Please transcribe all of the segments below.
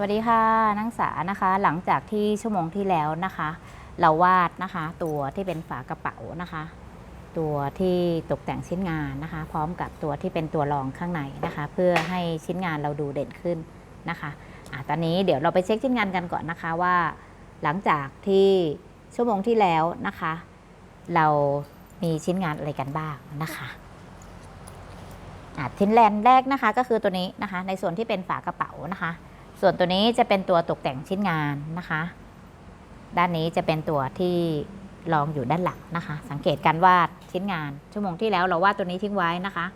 วัสดีค่ะนักศึกษานะคะ หลังจากที่ชั่วโมงที่แล้วนะคะ เราวาดนะคะ ตัวที่เป็นฝากระเป๋านะคะ ตัวที่ตกแต่งชิ้นงานนะคะ พร้อมกับตัวที่เป็นตัวรองข้างในนะคะ เพื่อให้ชิ้นงานเราดูเด่นขึ้นนะคะอะตอนนี้เดี๋ยวเราไปเช็คชิ้นงานกันก่อนนะคะว่า หลังจากที่ชั่วโมงที่แล้วนะคะ เรามีชิ้นงานอะไรกันบ้างนะคะอะชิ้นแรกแรกนะคะก็คือตัวนี้นะคะ ในส่วนที่เป็นฝากระเป๋านะคะ ส่วนตัวนี้จะเป็นตัวตกแต่งชิ้นงานนะคะ ด้านนี้จะเป็นตัวที่รองอยู่ด้านหลังนะคะ สังเกตการวาดชิ้นงาน ชั่วโมงที่แล้วเราวาดตัวนี้ทิ้งไว้นะคะ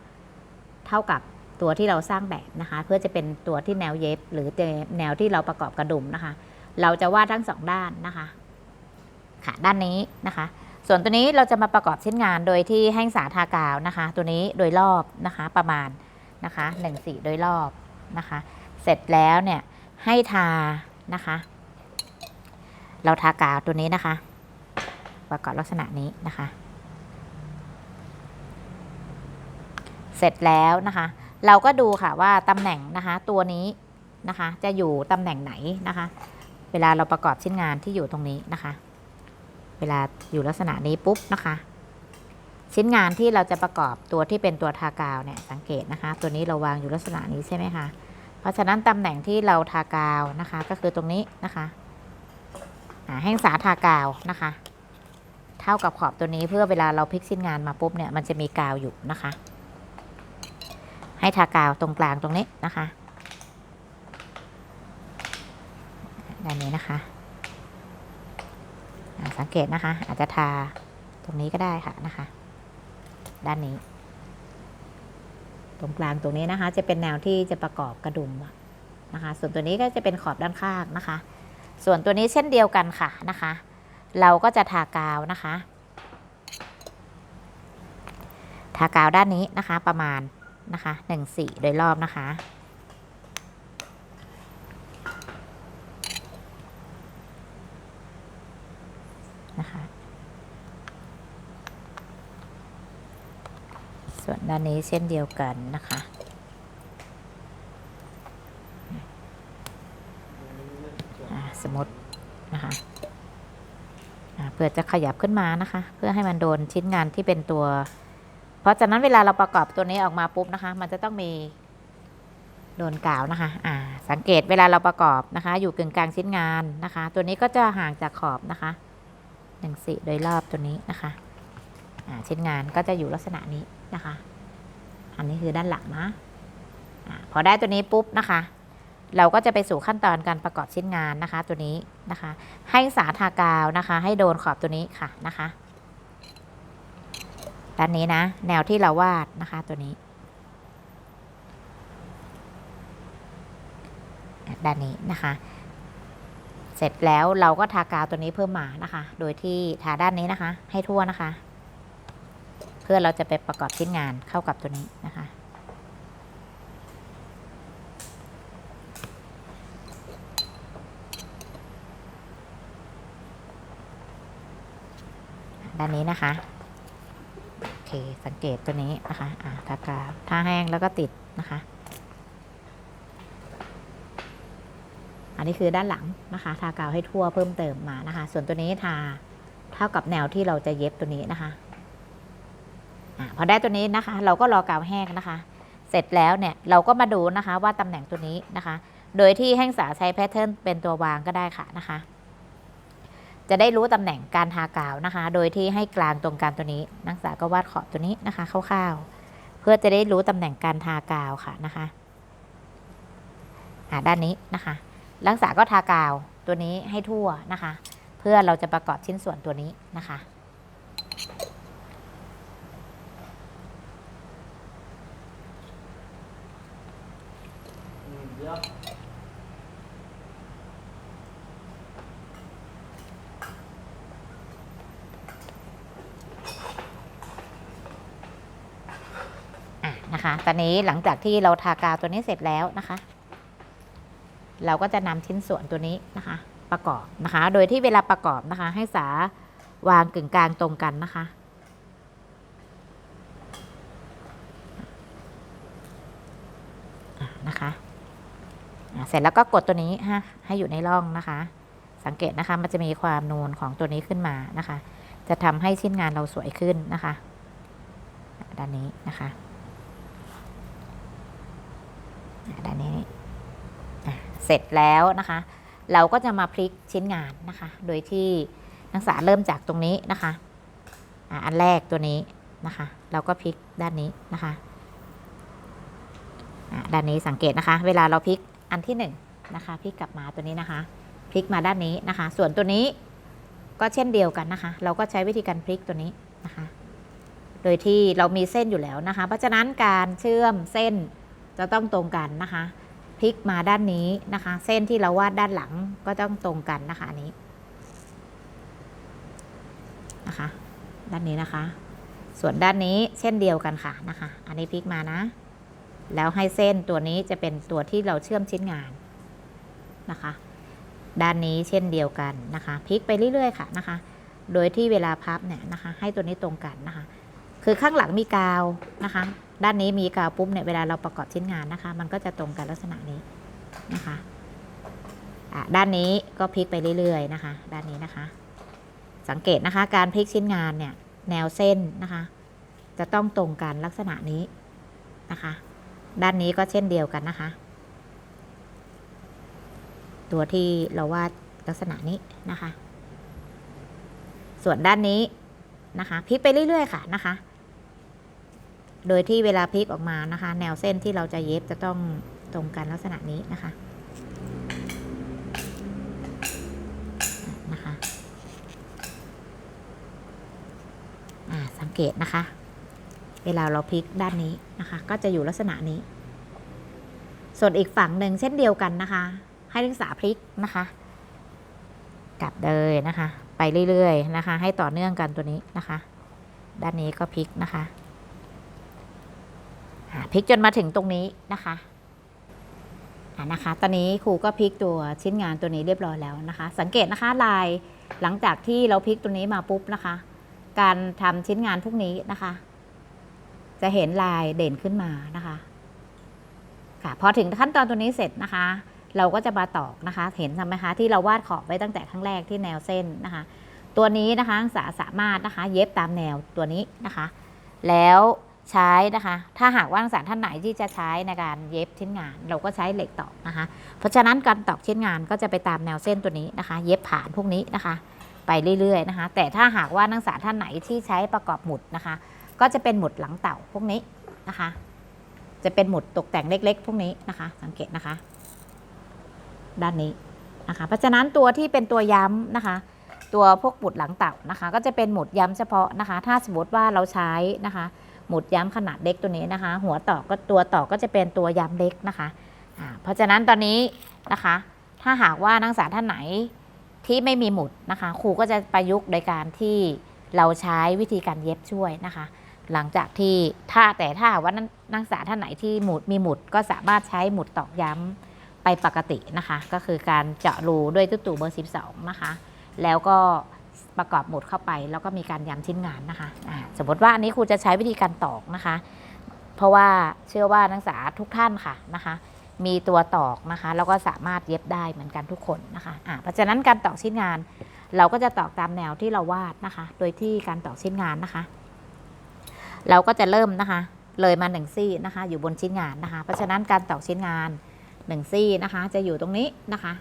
เท่ากับตัวที่เราสร้างแบบนะคะ เพื่อจะเป็นตัวที่แนวเย็บ หรือแนวที่เราประกอบกระดุมนะคะ เราจะวาดทั้งสองด้านนะคะค่ะด้านนี้นะคะ ส่วนตัวนี้เราจะมาประกอบชิ้นงานโดยที่ให้งสาทากาวนะคะ ตัวนี้โดยรอบนะคะประมาณนะคะหนึ่งสีโดยรอบนะคะ เสร็จแล้วเนี่ย ให้ทานะคะ เราทากาวตัวนี้นะคะ ประกอบลักษณะนี้นะคะ เสร็จแล้วนะคะ เราก็ดูค่ะว่าตำแหน่งนะคะ ตัวนี้นะคะ จะอยู่ตำแหน่งไหนนะคะ เวลาเราประกอบชิ้นงานที่อยู่ตรงนี้นะคะ เวลาอยู่ลักษณะนี้ปุ๊บนะคะชิ้นงานที่เราจะประกอบตัวที่เป็นตัวทากาวเนี่ยสังเกตนะคะ ตัวนี้เราวางอยู่ลักษณะนี้ใช่ไหมคะ เพราะฉะนั้นตำแหน่งที่เราทากาวนะคะ ก็คือตรงนี้นะคะแห้งสาทากาวนะคะ เท่ากับขอบตัวนี้เพื่อเวลาเราพลิกชิ้นงานมาปุ๊บเนี่ยมันจะมีกาวอยู่นะคะ ให้ทากาวตรงกลางตรงนี้นะคะด้านนี้นะคะ สังเกตนะคะ อาจจะทาตรงนี้ก็ได้ค่ะนะคะ ด้านนี้ ตรงกลางตรงนี้นะคะ จะเป็นแนวที่จะประกอบกระดุมนะคะ ส่วนตัวนี้ก็จะเป็นขอบด้านข้างนะคะ ส่วนตัวนี้เช่นเดียวกันค่ะนะคะ เราก็จะทากาวนะคะ ทากาวด้านนี้นะคะประมาณนะคะหนึ่งสี่โดยรอบนะคะนะคะ ด้านนี้เช่นเดียวกันนะคะ สมมตินะคะเพื่อจะขยับขึ้นมานะคะ เพื่อให้มันโดนชิ้นงานที่เป็นตัว เพราะฉะนั้นเวลาเราประกอบตัวนี้ออกมาปุ๊บนะคะ มันจะต้องมีโดนกาวนะคะอ่าสังเกตเวลาเราประกอบนะคะ อยู่กึ่งกลางชิ้นงานนะคะ ตัวนี้ก็จะห่างจากขอบนะคะหนึ่งสี่โดยรอบตัวนี้นะคะอ่าชิ้นงานก็จะอยู่ลักษณะนี้นะคะ อันนี้คือด้านหลังนะอาพอได้ตัวนี้ปุ๊บนะคะ เราก็จะไปสู่ขั้นตอนการประกอบชิ้นงานนะคะ ตัวนี้นะคะ ให้สาทากาวนะคะ ให้โดนขอบตัวนี้ค่ะนะคะด้านนี้นะ แนวที่เราวาดนะคะตัวนี้ด้านนี้นะคะ เสร็จแล้วเราก็ทากาวตัวนี้เพิ่มมานะคะ โดยที่ทาด้านนี้นะคะ ให้ทั่วนะคะ พื่อเราจะไปประกอบชิ้นงานเข้ากับตัวนี้นะคะด้านนี้นะคะโอเคสังเกตตัวนี้นะคะอ่าทากาวถ้าแห้งแล้วก็ติดนะคะ อันนี้คือด้านหลังนะคะ ทากาวให้ทั่วเพิ่มเติมมานะคะ ส่วนตัวนี้ทาเท่ากับแนวที่เราจะเย็บตัวนี้นะคะ พอได้ตัวนี้นะคะ เราก็รอกาวแห้งนะคะ เสร็จแล้วเนี่ยเราก็มาดูนะคะว่าตำแหน่งตัวนี้นะคะ โดยที่แห้งสาใช้แพทเทิร์นเป็นตัววางก็ได้ค่ะนะคะ จะได้รู้ตำแหน่งการทากาวนะคะ โดยที่ให้กลางตรงกลางตัวนี้ นักศึกษาก็วาดขอบตัวนี้นะคะคร่าวๆ เพื่อจะได้รู้ตำแหน่งการทากาวค่ะนะคะด้านนี้นะคะนักศึกษาก็ทากาวตัวนี้ให้ทั่วนะคะ เพื่อเราจะประกอบชิ้นส่วนตัวนี้นะคะ อะนะคะ ตอนนี้หลังจากที่เราทากาวตัวนี้เสร็จแล้วนะคะ เราก็จะนำชิ้นส่วนตัวนี้นะคะ ประกอบนะคะ โดยที่เวลาประกอบนะคะ ให้สาวางกึ่งกลางตรงกันนะคะนะคะเสร็จแล้วก็กดตัวนี้ฮะให้อยู่ในร่องนะคะ สังเกตนะคะมันจะมีความนูนของตัวนี้ขึ้นมานะคะ จะทำให้ชิ้นงานเราสวยขึ้นนะคะ ด้านนี้นะคะ ด้านนี้เสร็จแล้วนะคะ เราก็จะมาพลิกชิ้นงานนะคะ โดยที่นักศึกษาเริ่มจากตรงนี้นะคะอันแรกตัวนี้นะคะ เราก็พลิกด้านนี้นะคะะด้านนี้สังเกตนะคะ เวลาเราพลิกอันที่หนึ่งนะคะพลิกกลับมาตัวนี้นะคะพลิกมาด้านนี้นะคะ ส่วนตัวนี้ก็เช่นเดียวกันนะคะ เราก็ใช้วิธีการพลิกตัวนี้นะคะ โดยที่เรามีเส้นอยู่แล้วนะคะ เพราะฉะนั้นการเชื่อมเส้น จะต้องตรงกันนะคะพลิกมาด้านนี้นะคะ เส้นที่เราวาดด้านหลังก็ต้องตรงกันนะคะอันนี้นะคะ ด้านนี้นะคะ ส่วนด้านนี้เช่นเดียวกันค่ะนะคะ อันนี้พลิกมานะ แล้วให้เส้นตัวนี้จะเป็นตัวที่เราเชื่อมชิ้นงานนะคะ ด้านนี้เช่นเดียวกันนะคะพลิกไปเรื่อยๆค่ะนะคะ โดยที่เวลาพับเนี่ยนะคะ ให้ตัวนี้ตรงกันนะคะ คือข้างหลังมีกาวนะคะ ด้านนี้มีกาวปุ๊บเนี่ยเวลาเราประกอบชิ้นงานนะคะ มันก็จะตรงกันลักษณะนี้นะคะด้านนี้ก็พลิกไปเรื่อยๆนะคะ ด้านนี้นะคะ สังเกตนะคะการพลิกชิ้นงานเนี่ยแนวเส้นนะคะ จะต้องตรงกันลักษณะนี้นะคะ ด้านนี้ก็เช่นเดียวกันนะคะ ตัวที่เราวาดลักษณะนี้นะคะ ส่วนด้านนี้นะคะพลิกไปเรื่อยๆค่ะนะคะ โดยที่เวลาพลิกออกมานะคะ แนวเส้นที่เราจะเย็บจะต้องตรงกันลักษณะนี้นะคะนะคะอ่าสังเกตนะคะ เวลาเราพลิกด้านนี้นะคะ ก็จะอยู่ลักษณะนี้ ส่วนอีกฝั่งหนึ่งเช่นเดียวกันนะคะ ให้นักศึกษาพลิกนะคะ กลับเลยนะคะ ไปเรื่อยๆนะคะ ให้ต่อเนื่องกันตัวนี้นะคะ ด้านนี้ก็พลิกนะคะ พลิกจนมาถึงตรงนี้นะคะอ่านะคะ ตอนนี้ครูก็พลิกตัวชิ้นงานตัวนี้เรียบร้อยแล้วนะคะ สังเกตนะคะลายหลังจากที่เราพลิกตัวนี้มาปุ๊บนะคะ การทำชิ้นงานพวกนี้นะคะ จะเห็นลายเด่นขึ้นมานะคะค่ะพอถึงขั้นตอนตัวนี้เสร็จนะคะ เราก็จะมาตอกนะคะ เห็นใช่ไหมคะที่เราวาดขอบไว้ตั้งแต่ครั้งแรกที่แนวเส้นนะคะ ตัวนี้นะคะนักศึกษาสามารถนะคะ เย็บตามแนวตัวนี้นะคะ แล้ว ใช้นะคะ ถ้าหากว่านักศึกษาท่านไหนที่จะใช้ในการเย็บชิ้นงาน เราก็ใช้เหล็กตอกนะคะ เพราะฉะนั้นการตอกชิ้นงานก็จะไปตามแนวเส้นตัวนี้นะคะ เย็บผ่านพวกนี้นะคะ ไปเรื่อยๆนะคะ แต่ถ้าหากว่านักศึกษาท่านไหนที่ใช้ประกอบหมุดนะคะ ก็จะเป็นหมุดหลังเต่าพวกนี้นะคะ จะเป็นหมุดตกแต่งเล็ก ๆ พวกนี้นะคะ สังเกตนะคะ ด้านนี้นะคะ เพราะฉะนั้นตัวที่เป็นตัวย้ำนะคะตัวพวกหมุดหลังเต่านะคะ ก็จะเป็นหมุดย้ำเฉพาะนะคะ ถ้าสมมติว่าเราใช้นะคะ หมุดย้ำขนาดเล็กตัวนี้นะคะ หัวต่อก็ตัวต่อก็จะเป็นตัวย้ำเล็กนะคะอ่าเพราะฉะนั้นตอนนี้นะคะ ถ้าหากว่านักศึกษาท่านไหนที่ไม่มีหมุดนะคะ ครูก็จะประยุกต์โดยการที่เราใช้วิธีการเย็บช่วยนะคะ หลังจากที่ถ้าแต่ถ้าว่านักศึกษาท่านไหนที่หมุดมีหมุดก็สามารถใช้หมุดตอกย้ำไปปกตินะคะ ก็คือการเจาะรูด้วยตุ้ตู่เบอร์ 12 นะคะ แล้วก็ ประกอบหมุดเข้าไป แล้วก็มีการย้ำชิ้นงานนะคะอ่าสมมติว่าอันนี้ครูจะใช้วิธีการตอกนะคะ เพราะว่าเชื่อว่านักศึกษาทุกท่านค่ะนะคะ มีตัวตอกนะคะ แล้วก็สามารถเย็บได้เหมือนกันทุกคนนะคะอ่าเพราะฉะนั้นการตอกชิ้นงาน เราก็จะตอกตามแนวที่เราวาดนะคะ โดยที่การตอกชิ้นงานนะคะ เราก็จะเริ่มนะคะ เลยมาหนึ่งซี่นะคะ อยู่บนชิ้นงานนะคะ เพราะฉะนั้นการตอกชิ้นงานหนึ่งซี่นะคะ จะอยู่ตรงนี้นะคะ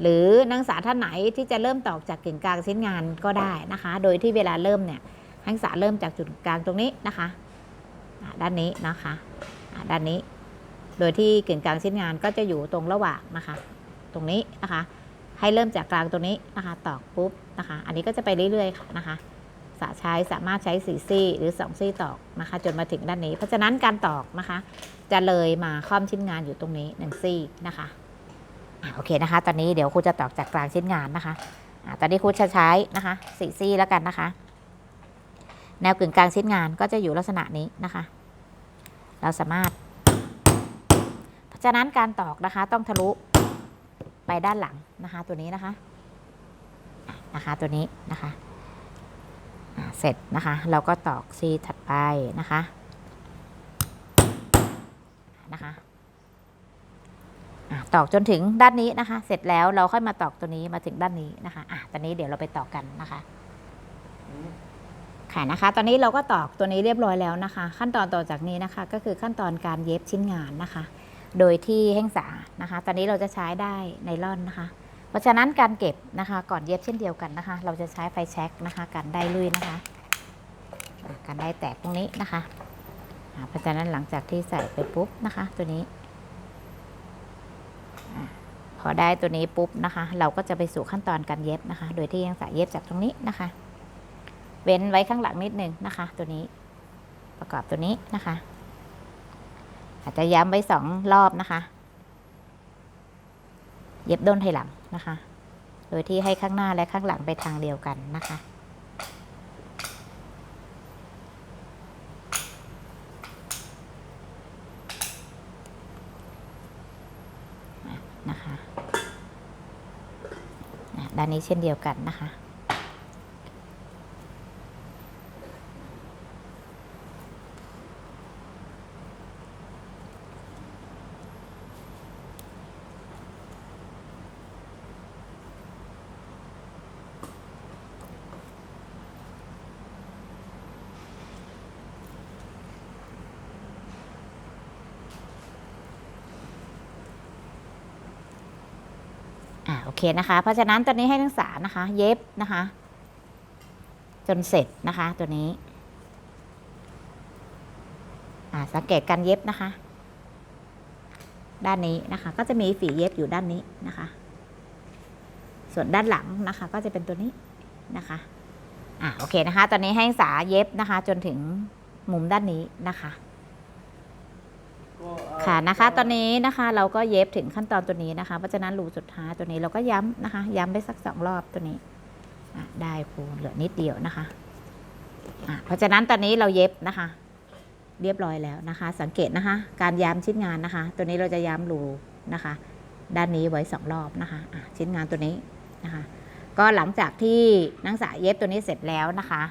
หรือนักศึกษาท่านไหนที่จะเริ่มตอกจากกึ่งกลางชิ้นงานก็ได้นะคะ โดยที่เวลาเริ่มเนี่ยนักศึกษาเริ่มจากจุดกลางตรงนี้นะคะด้านนี้นะคะด้านนี้ โดยที่กึ่งกลางชิ้นงานก็จะอยู่ตรงระหว่างนะคะ ตรงนี้นะคะ ให้เริ่มจากกลางตรงนี้นะคะ ตอกปุ๊บนะคะ อันนี้ก็จะไปเรื่อยๆค่ะนะคะสาใช้สามารถใช้สีซี่หรือสองซี่ตอกนะคะ จนมาถึงด้านนี้ เพราะฉะนั้นการตอกนะคะ จะเลยมาค่อมชิ้นงานอยู่ตรงนี้หนึ่งซี่นะคะ โอเคนะคะ ตอนนี้เดี๋ยวครูจะตอกจากกลางชิ้นงานนะคะอตอนนี้ครูจะใช้นะคะสีซี่แล้วกันนะคะ แนวกึ่งกลางชิ้นงานก็จะอยู่ลักษณะนี้นะคะ เราสามารถเพราะฉะนั้นการตอกนะคะต้องทะลุไปด้านหลังนะคะ ตัวนี้นะคะนะคะตัวนี้นะคะเสร็จนะคะ เราก็ตอกซี่ถัดไปนะคะนะคะ ตอกจนถึงด้านนี้นะคะ เสร็จแล้วเราค่อยมาตอกตัวนี้มาถึงด้านนี้นะคะอะตอนนี้เดี๋ยวเราไปตอกกันนะคะค่ะนะคะ ตอนนี้เราก็ตอกตัวนี้เรียบร้อยแล้วนะคะ ขั้นตอนต่อจากนี้นะคะ ก็คือขั้นตอนการเย็บชิ้นงานนะคะ โดยที่แห้งสานะคะ ตอนนี้เราจะใช้ได้ไนล่อนนะคะ เพราะฉะนั้นการเก็บนะคะ ก่อนเย็บเช่นเดียวกันนะคะ เราจะใช้ไฟแช็กนะคะกันได้ลุยนะคะกันได้แตกตรงนี้นะคะเพราะฉะนั้นหลังจากที่ใส่ไปปุ๊บนะคะ ตัวนี้ พอได้ตัวนี้ปุ๊บนะคะ เราก็จะไปสู่ขั้นตอนการเย็บนะคะ โดยที่ยังสายเย็บจากตรงนี้นะคะ เว้นไว้ข้างหลังนิดนึงนะคะ ตัวนี้ประกอบตัวนี้นะคะ อาจจะย้ำไว้สองรอบนะคะ เย็บด้นไทยหลังนะคะ โดยที่ให้ข้างหน้าและข้างหลังไปทางเดียวกันนะคะนะคะอะ ด้านนี้เช่นเดียวกันนะคะ เคนะคะ เพราะฉะนั้นตัวนี้ให้นักศึกษานะคะ เย็บนะคะ จนเสร็จนะคะตัวนี้อาสังเกตการเย็บนะคะ ด้านนี้นะคะ ก็จะมีฝีเย็บอยู่ด้านนี้นะคะ ส่วนด้านหลังนะคะ ก็จะเป็นตัวนี้นะคะอ่าโอเคนะคะ ตอนนี้ให้นักศึกษาเย็บนะคะ จนถึงมุมด้านนี้นะคะ ค่ะนะคะ ตอนนี้นะคะเราก็เย็บถึงขั้นตอนตัวนี้นะคะ เพราะฉะนั้นรูสุดท้ายตัวนี้เราก็ย้ำนะคะ ย้ำได้สักสองรอบตัวนี้อะได้ครูเหลือนิดเดียวนะคะอะเพราะฉะนั้นตอนนี้เราเย็บนะคะ เรียบร้อยแล้วนะคะ สังเกตนะคะ การย้ำชิ้นงานนะคะ ตัวนี้เราจะย้ำรูนะคะ ด้านนี้ไว้สองรอบนะคะอะชิ้นงานตัวนี้นะคะ ก็หลังจากที่นักศึกษาเย็บตัวนี้เสร็จแล้วนะคะ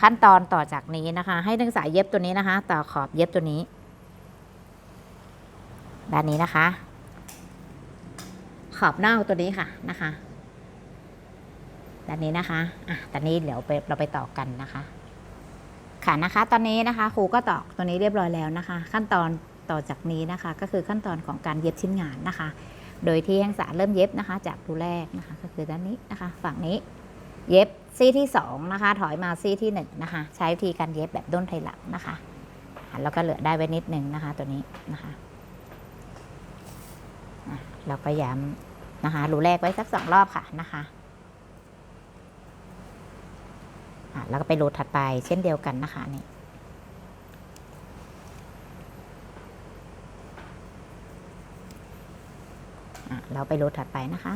ขั้นตอนต่อจากนี้นะคะ ให้นักศึกษาเย็บตัวนี้นะคะ ต่อขอบเย็บตัวนี้ ด้านนี้นะคะ ขอบนอกตัวนี้ค่ะนะคะด้านนี้นะคะอะตอนนี้เดี๋ยวไปเราไปต่อกันนะคะ ค่ะนะคะ ตอนนี้นะคะครูก็ตอกตัวนี้เรียบร้อยแล้วนะคะ ขั้นตอนต่อจากนี้นะคะ ก็คือขั้นตอนของการเย็บชิ้นงานนะคะ โดยที่แห่งสาเริ่มเย็บนะคะ จากรูแรกนะคะ ก็คือด้านนี้นะคะ ฝั่งนี้ เย็บซี่ที่สองนะคะ ถอยมาซี่ที่หนึ่งนะคะ ใช้วิธีการเย็บแบบด้นไทยหลังนะคะ แล้วก็เหลือได้ไว้นิดนึงนะคะ ตัวนี้นะคะ เราก็ย้ำนะคะรูแรกไว้สักสองรอบค่ะนะคะอะแล้วก็ไปรูถัดไปเช่นเดียวกันนะคะนี่อะเราไปรูถัดไปนะคะ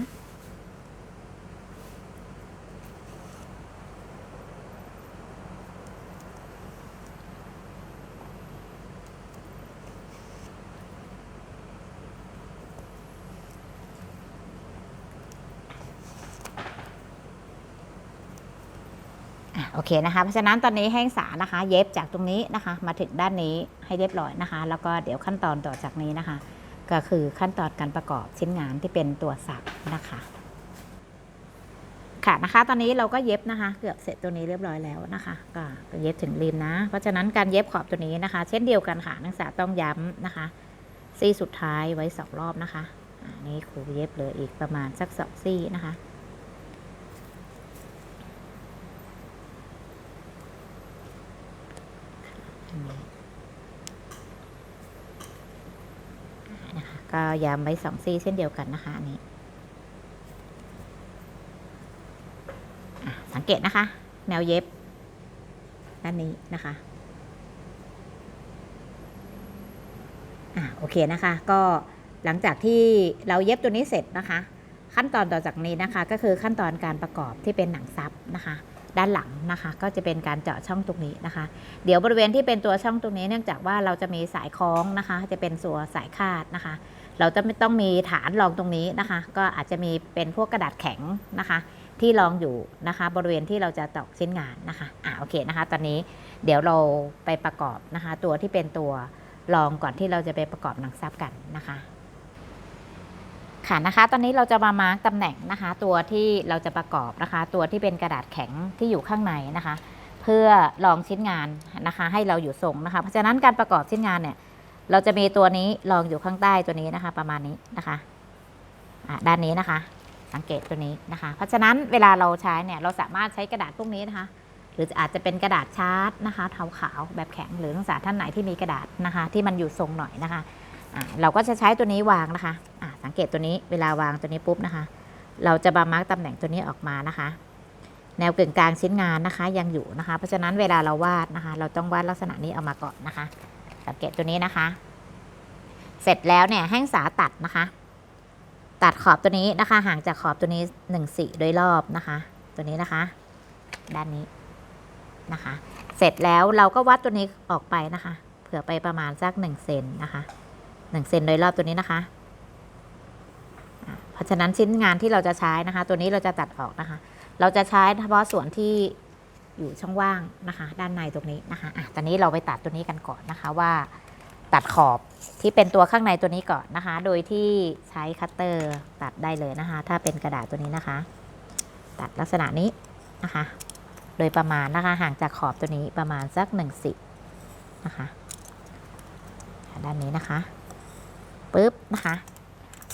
เคนะคะ เพราะฉะนั้นตอนนี้ให้นักศึกษานะคะ เย็บจากตรงนี้นะคะ มาถึงด้านนี้ให้เรียบร้อยนะคะ แล้วก็เดี๋ยวขั้นตอนต่อจากนี้นะคะ ก็คือขั้นตอนการประกอบชิ้นงานที่เป็นตัวสับนะคะค่ะนะคะ ตอนนี้เราก็เย็บนะคะ เกือบเสร็จตัวนี้เรียบร้อยแล้วนะคะก็เย็บถึงริมนะ เพราะฉะนั้นการเย็บขอบตัวนี้นะคะ เช่นเดียวกันค่ะนักศึกษาต้องย้ำนะคะซี่สุดท้ายไว้สองรอบนะคะอันนี้ครูเย็บเหลยอีกประมาณสักสองซี่นะคะ นะคะ ก็ย้ำไว้สองซี่เช่นเดียวกันนะคะอันนี้อ่สังเกตนะคะ แนวเย็บ ด้านนี้นะคะอะโอเคนะคะ ก็หลังจากที่เราเย็บตัวนี้เสร็จนะคะ ขั้นตอนต่อจากนี้นะคะ ก็คือขั้นตอนการประกอบที่เป็นหนังซับนะคะด้านหลังนะคะก็จะเป็นการเจาะช่องตรงนี้นะคะ เดี๋ยวบริเวณที่เป็นตัวช่องตรงนี้เนื่องจากว่าเราจะมีสายคล้องนะคะ จะเป็นส่วนสายคาดนะคะ เราจะไม่ต้องมีฐานรองตรงนี้นะคะ ก็อาจจะมีเป็นพวกกระดาษแข็งนะคะ ที่รองอยู่นะคะ บริเวณที่เราจะตอกชิ้นงานนะคะอ่าโอเคนะคะ ตอนนี้เดี๋ยวเราไปประกอบนะคะ ตัวที่เป็นตัวรองก่อนที่เราจะไปประกอบหนังซับกันนะคะค่ะนะคะ ตอนนี้เราจะมามาร์กตำแหน่งนะคะ ตัวที่เราจะประกอบนะคะ ตัวที่เป็นกระดาษแข็งที่อยู่ข้างในนะคะ เพื่อลองชิ้นงานนะคะ ให้เราอยู่ทรงนะคะ เพราะฉะนั้นการประกอบชิ้นงานเนี่ย เราจะมีตัวนี้รองอยู่ข้างใต้ตัวนี้นะคะ ประมาณนี้นะคะด้านนี้นะคะ สังเกตตัวนี้นะคะ เพราะฉะนั้นเวลาเราใช้เนี่ยเราสามารถใช้กระดาษพวกนี้นะคะ หรืออาจจะเป็นกระดาษชาร์ตนะคะเทาขาวแบบแข็งหรือนักศึกษาท่านไหนที่มีกระดาษนะคะ ที่มันอยู่ทรงหน่อยนะคะะเราก็จะใช้ตัวนี้วางนะคะะสังเกตตัวนี้เวลาวางตัวนี้ปุ๊บนะคะ เราจะมามาร์กตำแหน่งตัวนี้ออกมานะคะ แนวกึ่งกลางชิ้นงานนะคะยังอยู่นะคะ เพราะฉะนั้นเวลาเราวาดนะคะ เราต้องวาดลักษณะนี้เอามาก่อนนะคะ สังเกตตัวนี้นะคะ เสร็จแล้วเนี่ยแห้งสาตัดนะคะ ตัดขอบตัวนี้นะคะ ห่างจากขอบตัวนี้หนึ่งสี่โดยรอบนะคะ ตัวนี้นะคะ ด้านนี้นะคะ เสร็จแล้วเราก็วัดตัวนี้ออกไปนะคะ เผื่อไปประมาณสักหนึ่งเซนนะคะหนึ่งเซนโดยรอบตัวนี้นะคะอะเพราะฉะนั้นชิ้นงานที่เราจะใช้นะคะ ตัวนี้เราจะตัดออกนะคะ เราจะใช้เฉพาะส่วนที่ อยู่ช่องว่างนะคะ ด้านในตรงนี้นะคะอะตอนนี้เราไปตัดตัวนี้กันก่อนนะคะว่า ตัดขอบที่เป็นตัวข้างในตัวนี้ก่อนนะคะ โดยที่ใช้คัตเตอร์ตัดได้เลยนะคะ ถ้าเป็นกระดาษตัวนี้นะคะ ตัดลักษณะนี้นะคะ โดยประมาณนะคะห่างจากขอบตัวนี้ประมาณสักหนึ่งสินะคะด้านนี้นะคะปุ๊บนะคะ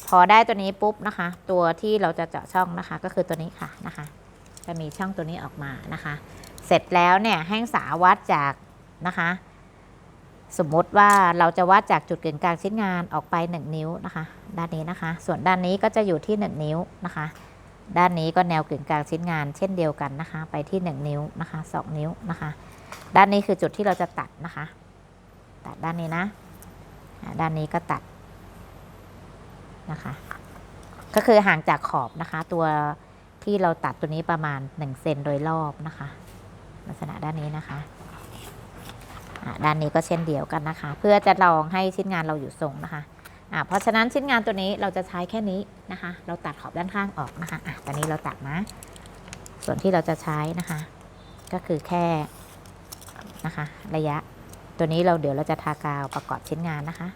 พอได้ตัวนี้ปุ๊บนะคะ ตัวที่เราจะเจาะช่องนะคะ ก็คือตัวนี้ค่ะนะคะ จะมีช่องตัวนี้ออกมานะคะ เสร็จแล้วเนี่ยแห้งสาวัดจากนะคะ สมมติว่าเราจะวัดจากจุดกึ่งกลางชิ้นงานออกไป 1 นิ้วนะคะ ด้านนี้นะคะ ส่วนด้านนี้ก็จะอยู่ที่ 1 นิ้วนะคะ ด้านนี้ก็แนวกึ่งกลางชิ้นงาน เช่นเดียวกันนะคะ ไปที่ 1 นิ้วนะคะ 2 นิ้วนะคะ ด้านนี้คือจุดที่เราจะตัดนะคะ ตัดด้านนี้นะ ด้านนี้ก็ตัดนะคะ ก็คือห่างจากขอบนะคะ ตัวที่เราตัดตัวนี้ประมาณ 1 เซนโดยรอบนะคะ ลักษณะด้านนี้นะคะด้านนี้ก็เช่นเดียวกันนะคะ เพื่อจะลองให้ชิ้นงานเราอยู่ทรงนะคะะเพราะฉะนั้นชิ้นงานตัวนี้เราจะใช้แค่นี้นะคะ เราตัดขอบด้านข้างออกนะคะอะตอนนี้เราตัดนะ ส่วนที่เราจะใช้นะคะ ก็คือแค่นะคะ ระยะ ตัวนี้เราเดี๋ยวเราจะทากาวประกอบชิ้นงานนะคะ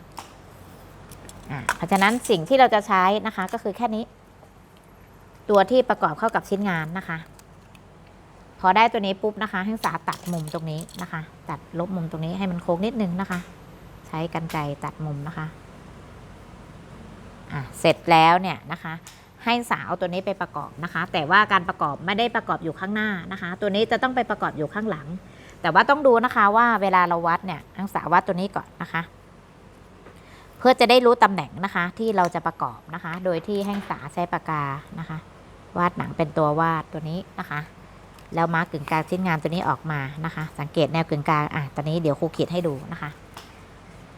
ะเพราะฉะนั้นสิ่งที่เราจะใช้นะคะก็คือแค่นี้ ตัวที่ประกอบเข้ากับชิ้นงานนะคะ พอได้ตัวนี้ปุ๊บนะคะให้ศึกษาตัดมุมตรงนี้นะคะ ตัดลบมุมตรงนี้ให้มันโค้งนิดนึงนะคะ ใช้กันไกตัดมุมนะคะอะเสร็จแล้วเนี่ยนะคะให้ศึกษาเอาตัวนี้ไปประกอบนะคะ แต่ว่าการประกอบไม่ได้ประกอบอยู่ข้างหน้านะคะ ตัวนี้จะต้องไปประกอบอยู่ข้างหลัง แต่ว่าต้องดูนะคะว่าเวลาเราวัดเนี่ยให้ศึกษาวัดตัวนี้ก่อนนะคะ เพื่อจะได้รู้ตำแหน่งนะคะที่เราจะประกอบนะคะ โดยที่ให้ศึกษาใช้ปากกานะคะ วาดหนังเป็นตัววาดตัวนี้นะคะ แล้วมาร์กกึ่งกลางชิ้นงานตัวนี้ออกมานะคะ สังเกตแนวกึ่งกลางอะตอนนี้เดี๋ยวครูขีดให้ดูนะคะ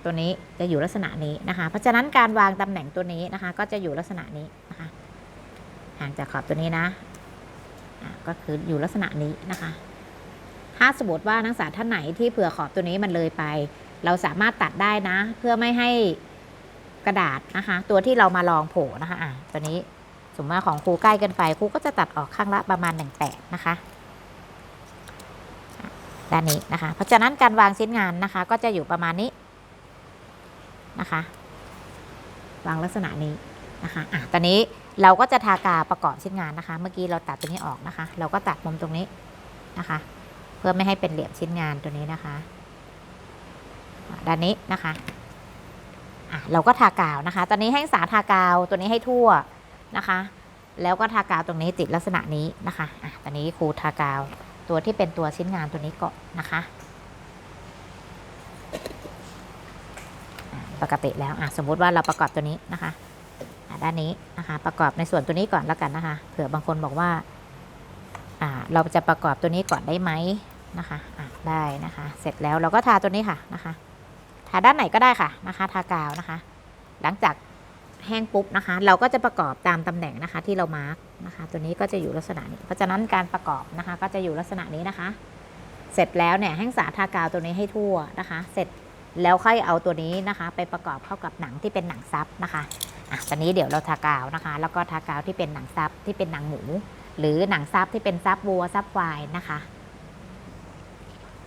ตัวนี้จะอยู่ลักษณะนี้นะคะ เพราะฉะนั้นการวางตำแหน่งตัวนี้นะคะ ก็จะอยู่ลักษณะนี้นะคะห่างจากขอบตัวนี้นะะก็คืออยู่ลักษณะนี้นะคะ ถ้าสมมติว่านักศึกษาท่านไหนที่เผื่อขอบตัวนี้มันเลยไป เราสามารถตัดได้นะ เพื่อไม่ให้กระดาษนะคะ ตัวที่เรามาลองโผล่นะคะอะตัวนี้สมมติว่าของครูใกล้เกินไปครูก็จะตัดออกข้างละประมาณ1แปดนะคะ ด้านนี้นะคะ เพราะฉะนั้นการวางชิ้นงานนะคะ ก็จะอยู่ประมาณนี้นะคะ วางลักษณะนี้นะคะอะตอนนี้เราก็จะทากาประกอบชิ้นงานนะคะ เมื่อกี้เราตัดตัวนี้ออกนะคะ เราก็ตัดมุมตรงนี้นะคะ เพื่อไม่ให้เป็นเหลี่ยมชิ้นงานตัวนี้นะคะ ด้านนี้นะคะอะเราก็ทากาวนะคะ ตอนนี้ให้ศึกษาทากาวตัวนี้ให้ทั่วนะคะ แล้วก็ทากาวตรงนี้ติดลักษณะนี้นะคะอะตอนนี้ครูทากาว ตัวที่เป็นตัวชิ้นงานตัวนี้ก่อนนะคะ ปกติแล้วอะสมมุติว่าเราประกอบตัวนี้นะคะอะด้านนี้นะคะ ประกอบในส่วนตัวนี้ก่อนแล้วกันนะคะ เผื่อบางคนบอกว่าอ่าเราจะประกอบตัวนี้ก่อนได้ไหมนะคะอะได้นะคะ เสร็จแล้วเราก็ทาตัวนี้ค่ะนะคะ ทาด้านไหนก็ได้ค่ะนะคะ ทากาวนะคะ หลังจาก แห้งปุ๊บนะคะ เราก็จะประกอบตามตำแหน่งนะคะที่เรามาร์กนะคะ ตัวนี้ก็จะอยู่ลักษณะนี้ เพราะฉะนั้นการประกอบนะคะ ก็จะอยู่ลักษณะนี้นะคะ เสร็จแล้วเนี่ยแห้งสาทากาวตัวนี้ให้ทั่วนะคะ เสร็จแล้วค่อยเอาตัวนี้นะคะ ไปประกอบเข้ากับหนังที่เป็นหนังซับนะคะอะตอนนี้เดี๋ยวเราทากาวนะคะ แล้วก็ทากาวที่เป็นหนังซับที่เป็นหนังหมู หรือหนังซับที่เป็นซับวัวซับควายนะคะ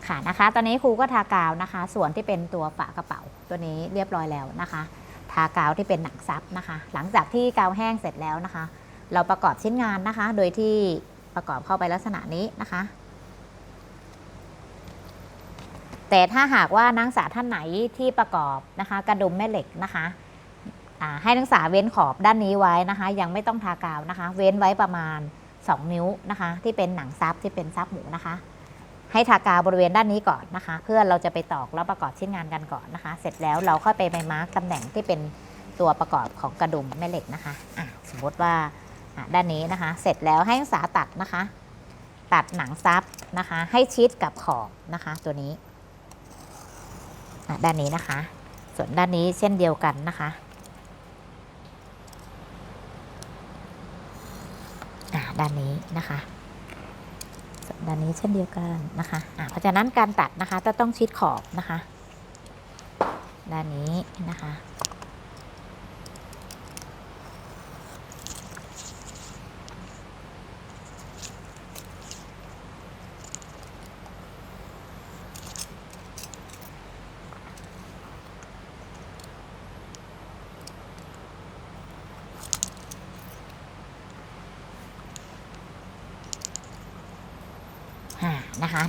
ค่ะนะคะ ตอนนี้ครูก็ทากาวนะคะ ส่วนที่เป็นตัวฝากระเป๋าตัวนี้เรียบร้อยแล้วนะคะ ทากาวที่เป็นหนังซับนะคะ หลังจากที่กาวแห้งเสร็จแล้วนะคะ เราประกอบชิ้นงานนะคะ โดยที่ประกอบเข้าไปลักษณะนี้นะคะ แต่ถ้าหากว่านักศึกษาท่านไหนที่ประกอบนะคะ กระดุมแม่เหล็กนะคะให้นักศึกษาเว้นขอบด้านนี้ไว้นะคะ ยังไม่ต้องทากาวนะคะ เว้นไว้ประมาณ 2 นิ้วนะคะ ที่เป็นหนังซับที่เป็นซับหมูนะคะ ให้ทากาวบริเวณด้านนี้ก่อนนะคะ เพื่อเราจะไปตอกแล้วประกอบชิ้นงานกันก่อนนะคะ เสร็จแล้วเราค่อยไปไปมาร์กตำแหน่งที่เป็นตัวประกอบของกระดุมแม่เหล็กนะคะอะสมมติว่าด้านนี้นะคะ เสร็จแล้วให้นักศึกษาตัดนะคะ ตัดหนังซับนะคะ ให้ชิดกับขอบนะคะ ตัวนี้อะด้านนี้นะคะ ส่วนด้านนี้เช่นเดียวกันนะคะอะด้านนี้นะคะ ด้านนี้เช่นเดียวกันนะคะะเพราะฉะนั้นการตัดนะคะจะต้องชิดขอบนะคะ ด้านนี้นะคะ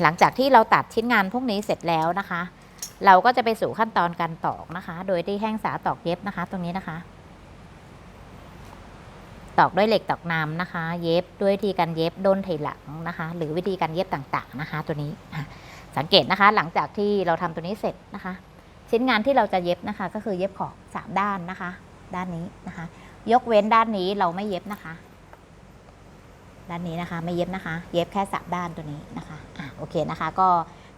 หลังจากที่เราตัดชิ้นงานพวกนี้เสร็จแล้วนะคะ เราก็จะไปสู่ขั้นตอนการตอกนะคะ โดยที่แห้งสาตอกเย็บนะคะ ตรงนี้นะคะ ตอกด้วยเหล็กตอกน้ำนะคะ เย็บด้วยวิธีการเย็บด้นไถหลังนะคะ หรือวิธีการเย็บต่างๆนะคะ ตัวนี้สังเกตนะคะ หลังจากที่เราทำตัวนี้เสร็จนะคะ ชิ้นงานที่เราจะเย็บนะคะ ก็คือเย็บขอบสามด้านนะคะ ด้านนี้นะคะ ยกเว้นด้านนี้เราไม่เย็บนะคะ ด้านนี้นะคะ ไม่เย็บนะคะ เย็บแค่สับด้านตัวนี้นะคะอะโอเคนะคะ ก็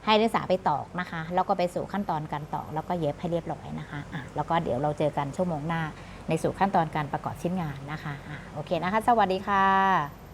ให้นักศึกษาไปตอกนะคะ แล้วก็ไปสู่ขั้นตอนการตอก แล้วก็เย็บให้เรียบร้อยนะคะอะแล้วก็เดี๋ยวเราเจอกันชั่วโมงหน้า ในสู่ขั้นตอนการประกอบชิ้นงานนะคะอะโอเคนะคะ สวัสดีค่ะ